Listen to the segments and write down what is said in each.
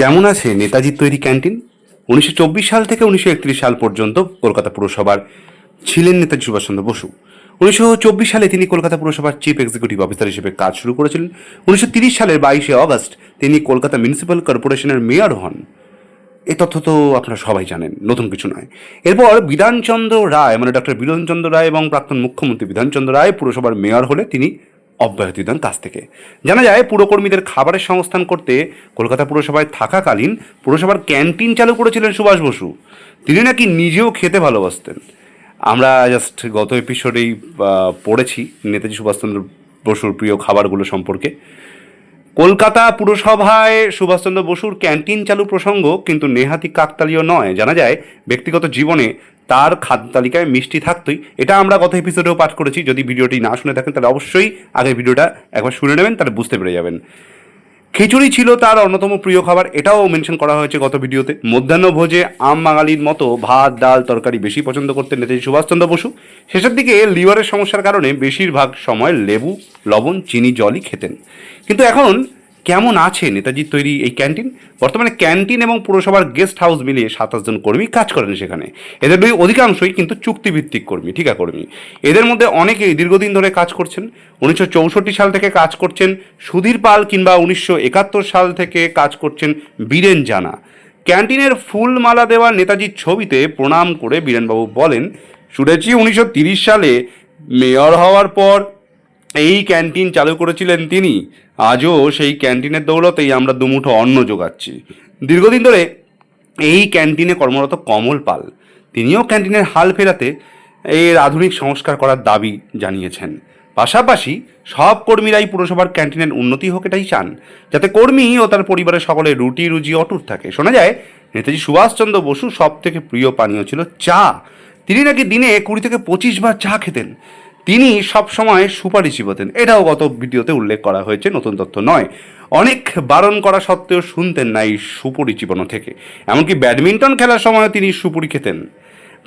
কেমন আছে নেতাজির তৈরি ক্যান্টিন? উনিশশো চব্বিশ সাল থেকে উনিশশো একত্রিশ সাল পর্যন্ত কলকাতা পুরসভার ছিলেন নেতাজি সুভাষচন্দ্র বসু। উনিশশো চব্বিশ সালে তিনি কলকাতা পুরসভার চিফ এক্সিকিউটিভ অফিসার হিসেবে কাজ শুরু করেছিলেন। উনিশশো সালের বাইশে অগস্ট তিনি কলকাতা মিউনিসিপ্যাল কর্পোরেশনের মেয়র হন। এ তথ্য তো আপনারা সবাই জানেন, নতুন কিছু নয়। এরপর বিধানচন্দ্র রায় মানে ডক্টর বিধানচন্দ্র রায় এবং প্রাক্তন মুখ্যমন্ত্রী বিধানচন্দ্র রায় পুরসভার মেয়র হলে তিনি অব্যাহতি দেন কাছ থেকে। জানা যায়, পুরকর্মীদের খাবারের সংস্থান করতে কলকাতা পুরসভায় থাকাকালীন পুরসভার ক্যান্টিন চালু করেছিলেন সুভাষ বসু। তিনি নাকি নিজেও খেতে ভালোবাসতেন। আমরা জাস্ট গত এপিসোডেই পড়েছি নেতাজি সুভাষচন্দ্র বসুর প্রিয় খাবারগুলো সম্পর্কে। কলকাতা পুরসভায় সুভাষচন্দ্র বসুর ক্যান্টিন চালু প্রসঙ্গ কিন্তু নেহাতি কাকতালীয় নয়। জানা যায়, ব্যক্তিগত জীবনে তার খাদ্য তালিকায় মিষ্টি থাকতোই। এটা আমরা গত এপিসোডেও পাঠ করেছি। যদি ভিডিওটি না শুনে থাকেন, তাহলে অবশ্যই আগের ভিডিওটা একবার শুনে নেবেন, তাহলে বুঝতে পেরে যাবেন। খিচুড়ি ছিল তার অন্যতম প্রিয় খাবার। এটাও মেনশন করা হয়েছে গত ভিডিওতে। মধ্যাহ্ন ভোজে আম বাঙালির মতো ভাত, ডাল, তরকারি বেশি পছন্দ করতেন নেতাজি সুভাষচন্দ্র বসু। শেষের দিকে লিভারের সমস্যার কারণে বেশিরভাগ সময় লেবু, লবণ, চিনি, জলই খেতেন। কিন্তু এখন কেমন আছে নেতাজির তৈরি এই ক্যান্টিন? বর্তমানে ক্যান্টিন এবং পুরসভার গেস্ট হাউস মিলিয়ে সাতাশ জন কর্মী কাজ করেন সেখানে। এদের অধিকাংশই কিন্তু চুক্তিভিত্তিক কর্মী, ঠিকা কর্মী। এদের মধ্যে অনেকেই দীর্ঘদিন ধরে কাজ করছেন। উনিশশো চৌষট্টি সাল থেকে কাজ করছেন সুধীর পাল কিংবা উনিশশো একাত্তর সাল থেকে কাজ করছেন বীরেন জানা। ক্যান্টিনের ফুল মালা দেওয়া নেতাজির ছবিতে প্রণাম করে বীরেনবাবু বলেন শুনেছি উনিশশো সালে মেয়র হওয়ার পর এই ক্যান্টিন চালু করেছিলেন তিনি। আজও সেই ক্যান্টিনের দৌলতেই আমরা দুমুঠো অন্ন যোগাচ্ছি। দীর্ঘদিন ধরে এই ক্যান্টিনে কর্মরত কমল পাল। তিনিও ক্যান্টিনের হাল ফেরাতে এর আধুনিক সংস্কার করার দাবি জানিয়েছেন। পাশাপাশি সব কর্মীরাই পুরসভার ক্যান্টিনের উন্নতি হোক এটাই চান। যাতে কর্মী ও তার পরিবারের সকলে রুটি রুজি অটুট থাকে। শোনা যায়, নেতাজি সুভাষচন্দ্র বসু সব থেকে প্রিয় পানীয় ছিল চা। তিনি নাকি দিনে কুড়ি থেকে পঁচিশ বার চা খেতেন। তিনি সবসময় সুপারি চিবোতেন এটাও গত ভিডিওতে উল্লেখ করা হয়েছে, নতুন তথ্য নয়। অনেক বারণ করা সত্ত্বেও শুনতেন না এই সুপুরি চিবানো থেকে। এমনকি ব্যাডমিন্টন খেলার সময় তিনি সুপুরি খেতেন।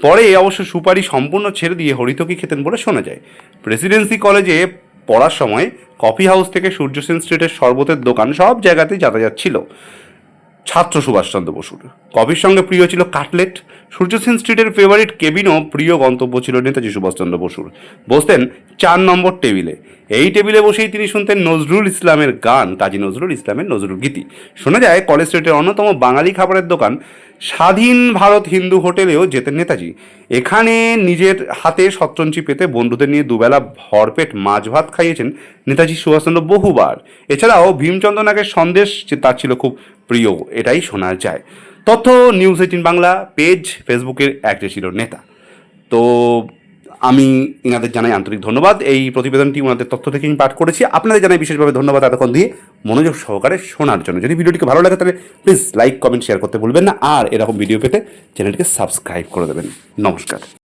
পরে অবশ্য সুপারি সম্পূর্ণ ছেড়ে দিয়ে হরিতকি খেতেন বলে শোনা যায়। প্রেসিডেন্সি কলেজে পড়ার সময় কফি হাউস থেকে সূর্য সূর্যসেন স্ট্রিটের শরবতের দোকান সব জায়গাতেই যাতায়াত ছিল। ছাত্র সুভাষচন্দ্র বসুর। কফির সঙ্গে প্রিয় ছিল কাটলেট। সূর্যসেন স্ট্রিটের ফেভারিট কেবিনও প্রিয় গন্তব্য ছিল নেতাজি সুভাষচন্দ্র বসুর। বসতেন চার নম্বর টেবিলে। এই টেবিলে বসেই তিনি শুনতেন নজরুল ইসলামের গান, কাজী নজরুল ইসলামের নজরুল গীতি। শোনা যায়, কলেজ স্ট্রিটের অন্যতম বাঙালি খাবারের দোকান স্বাধীন ভারত হিন্দু হোটেলেও যেতেন নেতাজি। এখানে নিজের হাতে শতরঞ্চি পেতে বন্ধুদের নিয়ে দুবেলা ভরপেট মাছ ভাত খাইয়েছেন নেতাজি সুভাষচন্দ্র বহুবার। এছাড়াও ভীমচন্দ্র নাগের সন্দেশ তার ছিল খুব প্রিয়, এটাই শোনা যায়। তথ্য নিউজ এইটিন বাংলা পেজ ফেসবুকের একটি ছিল নেতা। তো আমি ইনাদের জানাই আন্তরিক ধন্যবাদ। এই প্রতিবেদনটি ওনাদের তথ্য থেকে আমি পাঠ করেছি। আপনাদের জানাই বিশেষভাবে ধন্যবাদ এতক্ষণ দিয়ে। মনোযোগ সহকারে শোনার জন্য। যদি ভিডিওটিকে ভালো লাগে তাহলে প্লিজ লাইক কমেন্ট শেয়ার করতে ভুলবেন না। আর এরকম ভিডিও পেতে চ্যানেলটিকে সাবস্ক্রাইব করে দেবেন। নমস্কার।